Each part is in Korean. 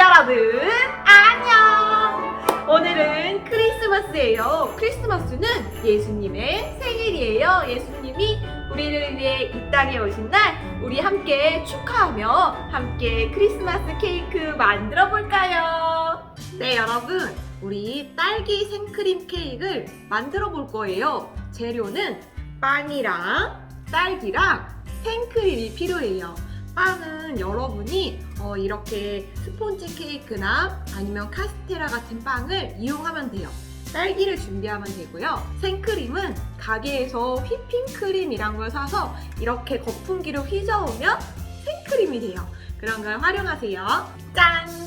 여러분 안녕! 오늘은 크리스마스예요. 크리스마스는 예수님의 생일이에요. 예수님이 우리를 위해 이 땅에 오신 날 우리 함께 축하하며 함께 크리스마스 케이크 만들어 볼까요? 네 여러분. 우리 딸기 생크림 케이크를 만들어 볼 거예요. 재료는 빵이랑 딸기랑 생크림이 필요해요 빵은 여러분이 어, 이렇게 스폰지 케이크나 아니면 카스테라 같은 빵을 이용하면 돼요. 딸기를 준비하면 되고요. 생크림은 가게에서 휘핑크림이란 걸 사서 이렇게 거품기로 휘저으면 생크림이 돼요. 그런 걸 활용하세요. 짠!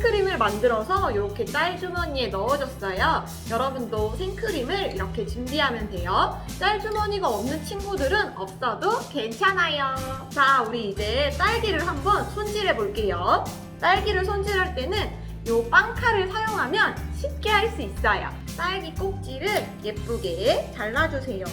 생크림을 만들어서 이렇게 짤 주머니에 넣어줬어요. 여러분도 생크림을 이렇게 준비하면 돼요. 짤 주머니가 없는 친구들은 없어도 괜찮아요. 자, 우리 이제 딸기를 한번 손질해 볼게요. 딸기를 손질할 때는 요 빵칼을 사용하면 쉽게 할 수 있어요. 딸기 꼭지를 예쁘게 잘라주세요.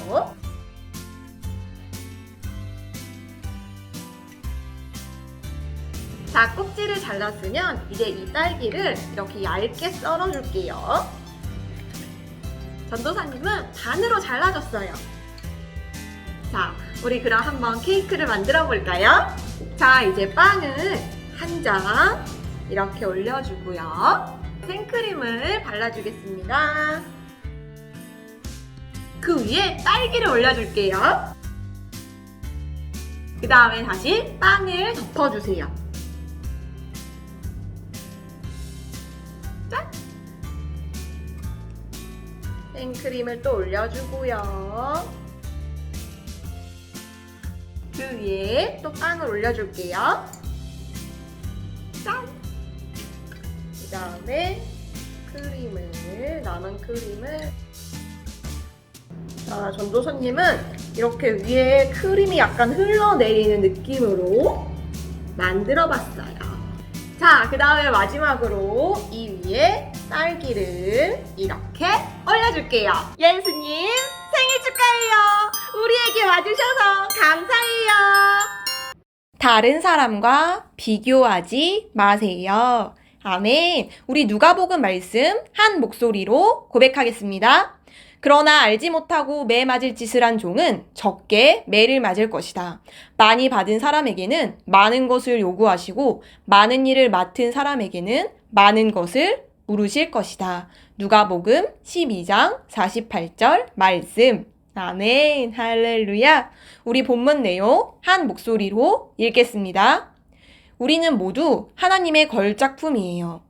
자, 꼭지를 잘랐으면 이제 이 딸기를 이렇게 얇게 썰어줄게요. 전도사님은 반으로 잘라줬어요. 자, 우리 그럼 한번 케이크를 만들어 볼까요? 자, 이제 빵을 한 장 이렇게 올려주고요. 생크림을 발라주겠습니다. 그 위에 딸기를 올려줄게요. 그 다음에 다시 빵을 덮어주세요. 생크림을 또 올려주고요. 그 위에 또 빵을 올려줄게요. 짠! 그 다음에 크림을, 남은 크림을. 자, 전도사님은 이렇게 위에 크림이 약간 흘러내리는 느낌으로 만들어 봤어요. 자, 그 다음에 마지막으로 이 위에 딸기를 이렇게 올려줄게요. 예수님, 생일 축하해요. 우리에게 와주셔서 감사해요. 다른 사람과 비교하지 마세요. 아멘. 우리 누가복음 말씀 한 목소리로 고백하겠습니다. 그러나 알지 못하고 매 맞을 짓을 한 종은 적게 매를 맞을 것이다. 많이 받은 사람에게는 많은 것을 요구하시고 많은 일을 맡은 사람에게는 많은 것을 물으실 것이다. 누가복음 12장 48절 말씀. 아멘. 할렐루야. 우리 본문 내용 한 목소리로 읽겠습니다. 우리는 모두 하나님의 걸작품이에요.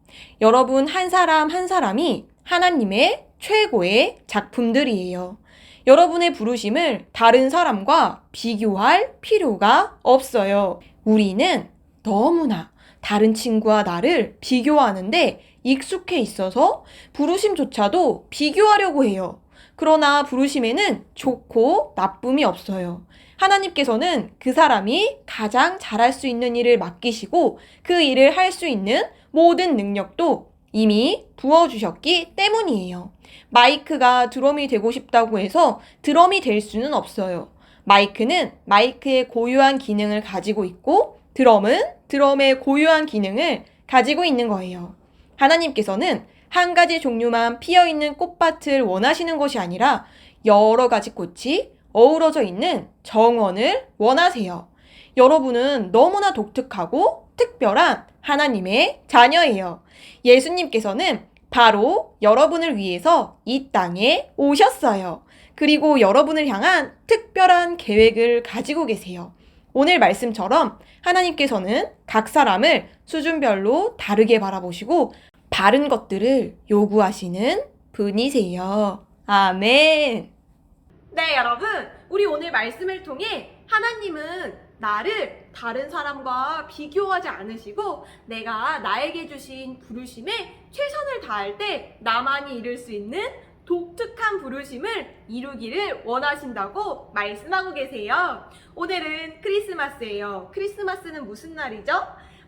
여러분 한 사람 한 사람이 하나님의 최고의 작품들이에요. 여러분의 부르심을 다른 사람과 비교할 필요가 없어요. 우리는 너무나 다른 친구와 나를 비교하는데 익숙해 있어서 부르심조차도 비교하려고 해요. 그러나 부르심에는 좋고 나쁨이 없어요. 하나님께서는 그 사람이 가장 잘할 수 있는 일을 맡기시고 그 일을 할 수 있는 모든 능력도 이미 부어주셨기 때문이에요. 마이크가 드럼이 되고 싶다고 해서 드럼이 될 수는 없어요. 마이크는 마이크의 고유한 기능을 가지고 있고 드럼은 드럼의 고유한 기능을 가지고 있는 거예요. 하나님께서는 한 가지 종류만 피어 있는 꽃밭을 원하시는 것이 아니라 여러 가지 꽃이 어우러져 있는 정원을 원하세요. 여러분은 너무나 독특하고 특별한 하나님의 자녀예요. 예수님께서는 바로 여러분을 위해서 이 땅에 오셨어요. 그리고 여러분을 향한 특별한 계획을 가지고 계세요. 오늘 말씀처럼 하나님께서는 각 사람을 수준별로 다르게 바라보시고 바른 것들을 요구하시는 분이세요. 아멘. 네, 여러분. 우리 오늘 말씀을 통해 하나님은 나를 다른 사람과 비교하지 않으시고 내가 나에게 주신 부르심에 최선을 다할 때 나만이 이룰 수 있는 독특한 부르심을 이루기를 원하신다고 말씀하고 계세요. 오늘은 크리스마스예요. 크리스마스는 무슨 날이죠?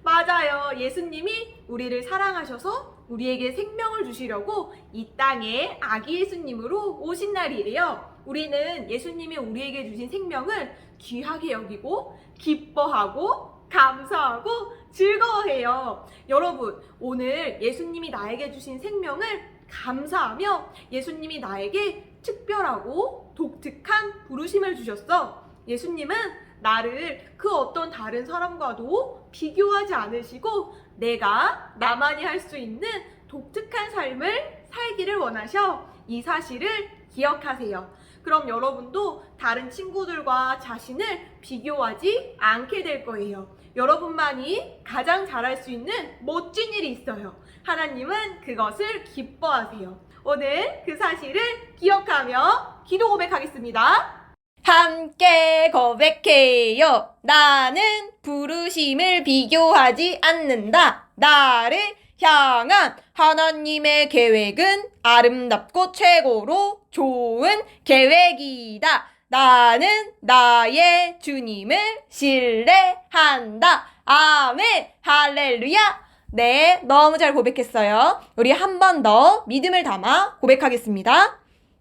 맞아요. 예수님이 우리를 사랑하셔서 우리에게 생명을 주시려고 이 땅에 아기 예수님으로 오신 날이에요. 우리는 예수님이 우리에게 주신 생명을 귀하게 여기고 기뻐하고 감사하고 즐거워해요. 여러분, 오늘 예수님이 나에게 주신 생명을 감사하며 예수님이 나에게 특별하고 독특한 부르심을 주셨어. 예수님은 나를 그 어떤 다른 사람과도 비교하지 않으시고 내가 나만이 할 수 있는 독특한 삶을 살기를 원하셔. 이 사실을 기억하세요. 그럼 여러분도 다른 친구들과 자신을 비교하지 않게 될 거예요. 여러분만이 가장 잘할 수 있는 멋진 일이 있어요. 하나님은 그것을 기뻐하세요. 오늘 그 사실을 기억하며 기도 고백하겠습니다. 함께 고백해요. 나는 부르심을 비교하지 않는다. 나를 향한 하나님의 계획은 아름답고 최고로 좋은 계획이다. 나는 나의 주님을 신뢰한다. 아멘. 할렐루야. 네, 너무 잘 고백했어요. 우리 한 번 더 믿음을 담아 고백하겠습니다.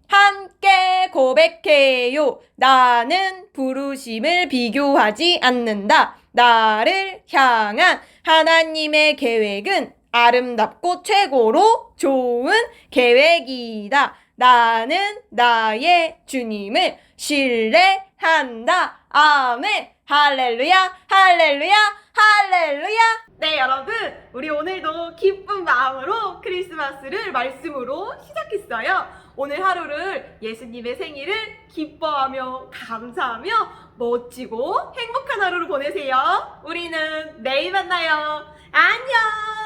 함께 고백해요. 나는 부르심을 비교하지 않는다. 나를 향한 하나님의 계획은 아름답고 최고로 좋은 계획이다. 나는 나의 주님을 신뢰한다. 아멘. 할렐루야, 할렐루야, 할렐루야. 네, 여러분. 우리 오늘도 기쁜 마음으로 크리스마스를 말씀으로 시작했어요. 오늘 하루를 예수님의 생일을 기뻐하며 감사하며 멋지고 행복한 하루를 보내세요. 우리는 내일 만나요. 안녕!